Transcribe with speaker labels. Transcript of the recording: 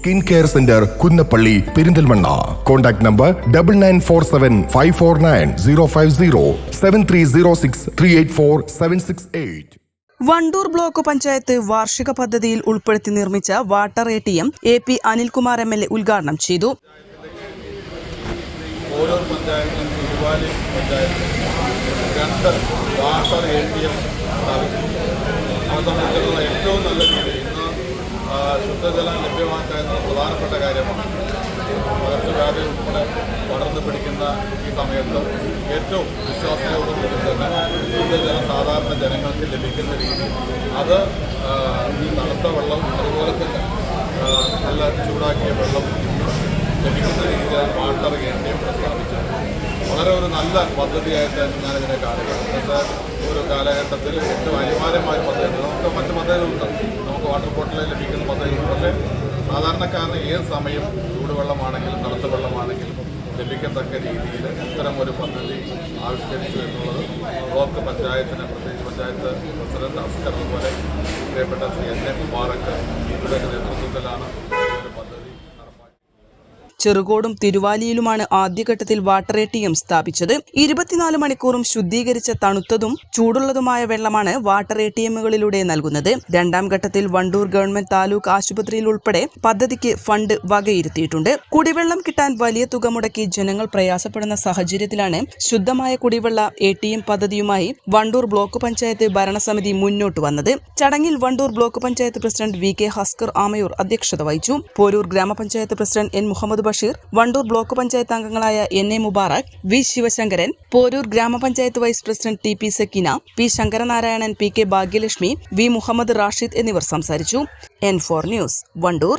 Speaker 1: Skin care centre Kunnappally Perinthalmanna. Contact number double nine four seven five four nine zero five zero seven three zero six three eight four seven six eight
Speaker 2: Vandoor block panchayat വാർഷിക പദ്ധതിയിൽ ഉൾപ്പെടുത്തി നിർമ്മിച്ച water A T M A P Anilkumar M L A ഉദ്ഘാടനം ചെയ്തു.
Speaker 3: ഓരോ പഞ്ചായത്തിലും തിരുവാലി പഞ്ചായത്തിലും രണ്ട് വാട്ടർ എ ടി എം സ്ഥാപിച്ചിട്ടുണ്ട് അത് സംബന്ധിച്ചിടത്തോളം ഏറ്റവും നല്ല ശുദ്ധജലം ലഭ്യമാക്കുക എന്നത് പ്രധാനപ്പെട്ട കാര്യമാണ്. പകർച്ചവ്യാധി ഉൾപ്പെടെ പടർന്നു പിടിക്കുന്ന ഈ സമയത്ത് ഏറ്റവും വിശ്വാസയോടുകൂടി തന്നെ ശുദ്ധജലം സാധാരണ ജനങ്ങൾക്ക് ലഭിക്കുന്ന രീതി. അത് ഈ തണുത്ത വെള്ളം അതുപോലെ തന്നെ നല്ല ചൂടാക്കിയ വെള്ളം ലഭിക്കുന്ന രീതിയിൽ വാട്ടർ കേന്ദ്രം പ്രസ്താവിച്ചു വളരെ ഒരു നല്ല പദ്ധതിയായിട്ട് ഞാനിതിനെ കാണുക ഇന്നത്തെ ഒരു കാലഘട്ടത്തിൽ ഏറ്റവും അനിവാര്യമായ പദ്ധതി. നമുക്ക് മറ്റ് പദ്ധതികളുണ്ട്. വാട്ടർ ബോട്ടിൽ ലഭിക്കുന്ന. പദ്ധതി പക്ഷേ സാധാരണക്കാരന് ഏത് സമയം ചൂടുവെള്ളമാണെങ്കിലും തണുത്ത വെള്ളമാണെങ്കിലും ലഭിക്കത്തക്ക രീതിയിൽ ഇത്തരം ഒരു പദ്ധതി ആവിഷ്കരിച്ചു എന്നുള്ളത് ബ്ലോക്ക് പഞ്ചായത്തിന് പ്രത്യേകിച്ച് പഞ്ചായത്ത് പ്രസിഡന്റ് അസ്കർ പോലെ പ്രിയപ്പെട്ട ശ്രീ എൻ എ മുബാറക്ക് ഇവരുടെ നേതൃത്വത്തിലാണ് ഈ ഒരു പദ്ധതി നടപ്പാക്കി
Speaker 2: ചെറുകോടും തിരുവാലിയിലുമാണ് ആദ്യഘട്ടത്തിൽ വാട്ടർ എ ടി എം സ്ഥാപിച്ചത്. ഇരുപത്തിനാല് മണിക്കൂറും ശുദ്ധീകരിച്ച തണുത്തതും ചൂടുള്ളതുമായ വെള്ളമാണ് വാട്ടർ എ ടി എമ്മുകളിലൂടെ നൽകുന്നത്. രണ്ടാം ഘട്ടത്തിൽ വണ്ടൂർ ഗവൺമെന്റ് താലൂക്ക് ആശുപത്രിയിൽ ഉൾപ്പെടെ പദ്ധതിക്ക് ഫണ്ട് വകയിരുത്തിയിട്ടുണ്ട്. കുടിവെള്ളം കിട്ടാൻ വലിയ തുക മുടക്കി ജനങ്ങൾ പ്രയാസപ്പെടുന്ന സാഹചര്യത്തിലാണ് ശുദ്ധമായ കുടിവെള്ള എ ടി എം പദ്ധതിയുമായി വണ്ടൂർ ബ്ലോക്ക് പഞ്ചായത്ത് ഭരണസമിതി മുന്നോട്ട് വന്നത്. ചടങ്ങിൽ Wandoor block panchayat president V K Haskar Amayur അധ്യക്ഷത വഹിച്ചു. പോരൂർ ഗ്രാമപഞ്ചായത്ത് president N Muhammad Basheer Wandoor block panchayat അംഗങ്ങളായ N A Mubarak V Sivasankaran Porur ഗ്രാമപഞ്ചായത്ത് vice president T P Sakeena P Sankaranarayanan P K Bhagyalakshmi V Muhammad Rashid എന്നിവർ സംസാരിച്ചു. N four news Wandoor.